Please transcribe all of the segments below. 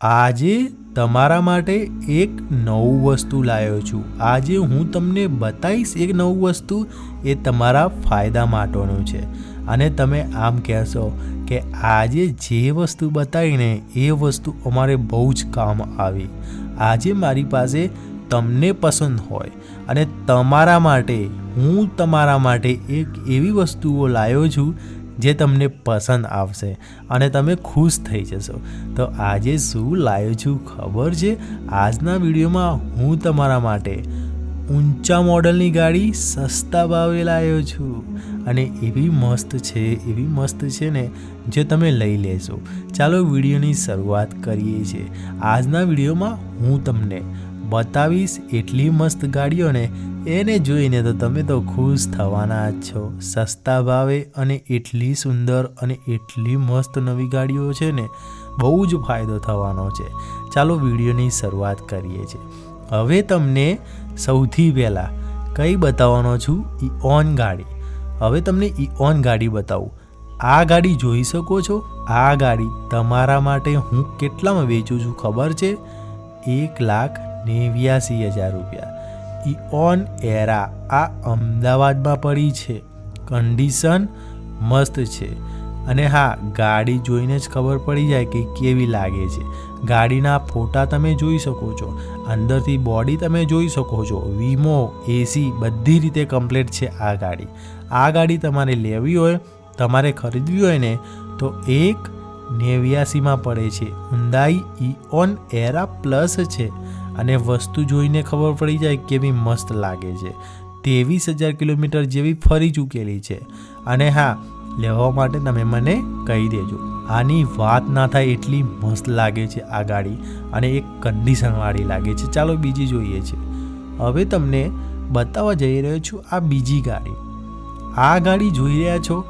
આજે તમારા માટે એક નવું વસ્તુ લાવ્યો છું. આજે હું તમને બતાવીશ એક નવું વસ્તુ, એ તમારા ફાયદા માટેનું છે. અને તમે આમ કહેશો કે આજે જે વસ્તુ બતાવીને, એ વસ્તુ અમારે બહુ જ કામ આવી. આજે મારી પાસે તમને પસંદ હોય અને તમારા માટે, હું તમારા માટે એક એવી વસ્તુઓ લાવ્યો છું જે તમને પસંદ આવશે અને તમે ખુશ થઈ જશો. તો આજે શું લાવ્યો છું ખબર છે? આજના વિડીયોમાં હું તમારા માટે ઊંચા મોડલની ગાડી સસ્તા ભાવે લાવ્યો છું. અને એવી મસ્ત છે, એવી મસ્ત છે ને, જે તમે લઈ લેશો. ચાલો વિડીયોની શરૂઆત કરીએ છીએ. આજના વિડીયોમાં હું તમને બતાવીશ એટલી મસ્ત ગાડીઓને, એને જોઈને તો તમે તો ખુશ થવાના જ છો. સસ્તા ભાવે અને એટલી સુંદર અને એટલી મસ્ત નવી ગાડીઓ છે ને, બહુ જ ફાયદો થવાનો છે. ચાલો વિડીયોની શરૂઆત કરીએ છીએ હવે તમને સૌથી પહેલાં કઈ બતાવવાનો છું ઇઓન ગાડી. હવે તમને ઇઓન ગાડી બતાવું. આ ગાડી જોઈ શકો છો? આ ગાડી તમારા માટે હું કેટલામાં વેચું છું ખબર છે? એક લાખ નેવ્યાસી હજાર રૂપિયા. ઇઓન એરા આ અમદાવાદમાં પડી છે. કન્ડિશન મસ્ત છે. અને હા, ગાડી જોઈને જ ખબર પડી જાય કે કેવી લાગે છે. ગાડીના ફોટા તમે જોઈ શકો છો. અંદરથી બોડી તમે જોઈ શકો છો. વીમો, એસી બધી રીતે કમ્પ્લીટ છે આ ગાડી. આ ગાડી તમારે લેવી હોય, તમારે ખરીદવી હોય ને, તો એક નેવ્યાસીમાં પડે છે. ઊંડાઈ ઇઓન એરા પ્લસ છે. અને વસ્તુ જોઈને ખબર પડી જાય કેવી મસ્ત લાગે છે. ત્રેવીસ હજાર કિલોમીટર જેવી ફરી ચૂકેલી છે. અને હા, લેવા માટે તમે મને કહી દેજો. આની વાત ના થાય એટલી મસ્ત લાગે છે આ ગાડી અને એક કન્ડિશનવાળી લાગે છે. ચાલો બીજી જોઈએ છે. હવે તમને બતાવવા જઈ રહ્યો છું આ બીજી ગાડી. આ ગાડી જોઈ રહ્યા છો?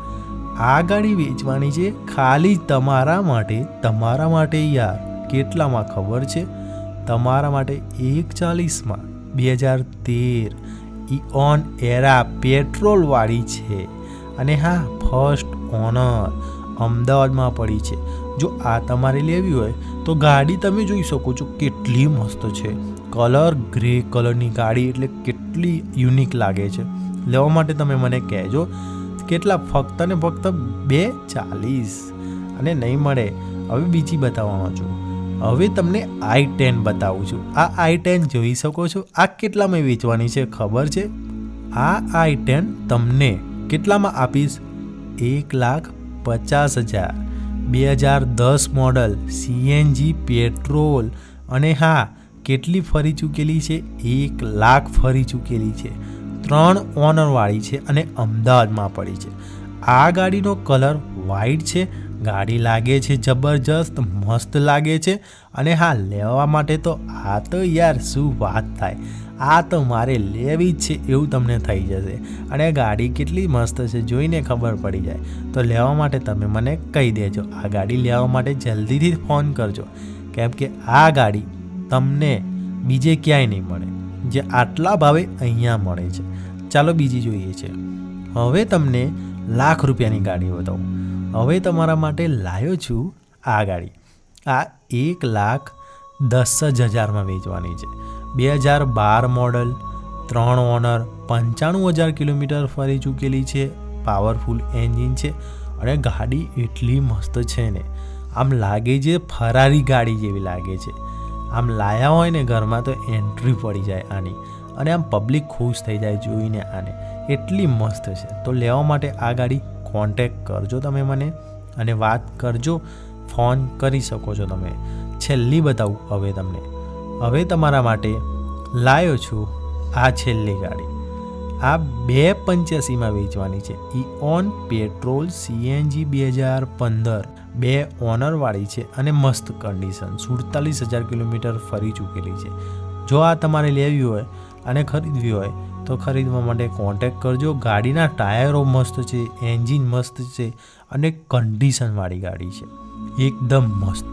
આ ગાડી વેચવાની છે ખાલી તમારા માટે તમારા માટે યાર. કેટલામાં ખબર છે? તમારા માટે એક ચાલીસમાં બે હજાર તેર ઇઓન એરા પેટ્રોલવાળી છે. અને હા, ફર્સ્ટ ઓનર અમદાવાદમાં પડી છે. જો આ તમારે લેવી હોય, તો ગાડી તમે જોઈ શકો છો કેટલી મસ્ત છે. કલર ગ્રે કલરની ગાડી એટલે કેટલી યુનિક લાગે છે. લેવા માટે તમે મને કહેજો, કેટલા ફક્ત ને ફક્ત બે ચાલીસ. અને નહીં મળે, હવે બીજી બતાવવાનો છું. હવે તમને આઈ ટેન બતાવું છું. આ આઈ ટેન જોઈ શકો છો. આ કેટલામાં વેચવાની છે ખબર છે? આ આઈ ટેન તમને કેટલામાં આપીશ? એક લાખ પચાસ હજાર. બે હજાર દસ મોડલ સીએનજી પેટ્રોલ અને હા, કેટલી ફરી ચૂકેલી છે? એક લાખ ફરી ચૂકેલી છે. ત્રણ ઓનરવાળી છે અને અમદાવાદમાં પડી છે. આ ગાડીનો કલર વ્હાઈટ છે ગાડી લાગે છે જબરજસ્ત, મસ્ત લાગે છે અને હા, લેવા માટે તો આ તો યાર શું વાત થાય. આ તો મારે લેવી જ છે એવું તમને થઈ જશે. અને ગાડી કેટલી મસ્ત છે જોઈને ખબર પડી જાય. તો લેવા માટે તમે મને કહી દેજો, આ ગાડી લેવા માટે જલ્દીથી ફોન કરજો. કેમ કે આ ગાડી તમને બીજે ક્યાંય નહીં મળે, જે આટલા ભાવે અહીંયા મળે છે. ચાલો બીજી જોઈએ છે. હવે તમને લાખ રૂપિયાની ગાડી બતાવું. હવે તમારા માટે લાવ્યો છું આ ગાડી. આ એક લાખ દસ જ હજારમાં વેચવાની છે. બે હજાર બાર મોડલ, ત્રણ ઓનર, પંચાણું હજાર કિલોમીટર ફરી ચૂકેલી છે, પાવરફુલ એન્જિન છે અને ગાડી એટલી મસ્ત છે ને. આમ લાગે છે ફરારી ગાડી જેવી લાગે છે. આમ લાયા હોય ને ઘરમાં તો એન્ટ્રી પડી જાય આની. અને આમ પબ્લિક ખુશ થઈ જાય જોઈને આને. એટલી મસ્ત છે. તો લેવા માટે આ ગાડી કોન્ટેક કરજો તમે મને અને વાત કરજો ફોન કરી શકો છો તમે. છેલ્લી બતાવું હવે તમને. હવે તમારા માટે લાવ્યો છું આ છેલ્લી ગાડી. આ બે પંચ્યાસીમાં વેચવાની છે. ઈ ઓન પેટ્રોલ સીએનજી બે હજાર પંદર. બે ઓનરવાળી છે અને મસ્ત કન્ડિશન સુડતાલીસ હજાર કિલોમીટર ફરી ચૂકેલી છે. જો આ તમારે લેવી હોય અને ખરીદવી હોય તો ખરીદવા માટે કોન્ટેક કરજો. ગાડીના ટાયરો મસ્ત છે એન્જિન મસ્ત છે અને કન્ડિશનવાળી ગાડી છે. એકદમ મસ્ત.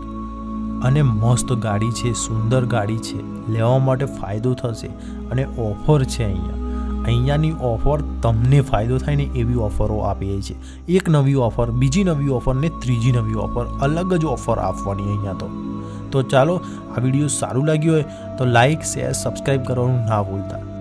અને મસ્ત ગાડી છે, સુંદર ગાડી છે. લેવા માટે ફાયદો થશે અને ઓફર છે અહીંયા. અહીંયાની ઓફર તમને ફાયદો થાય ને એવી ઓફરો આપીએ છીએ. એક નવી ઓફર બીજી નવી ઓફર ને ત્રીજી નવી ઓફર અલગ જ ઓફર આપવાની અહીંયા તો. તો ચાલો, આ વીડિયો સારું લાગ્યું હોય તો લાઇક શેર સબસ્ક્રાઈબ કરવાનું ના ભૂલતા.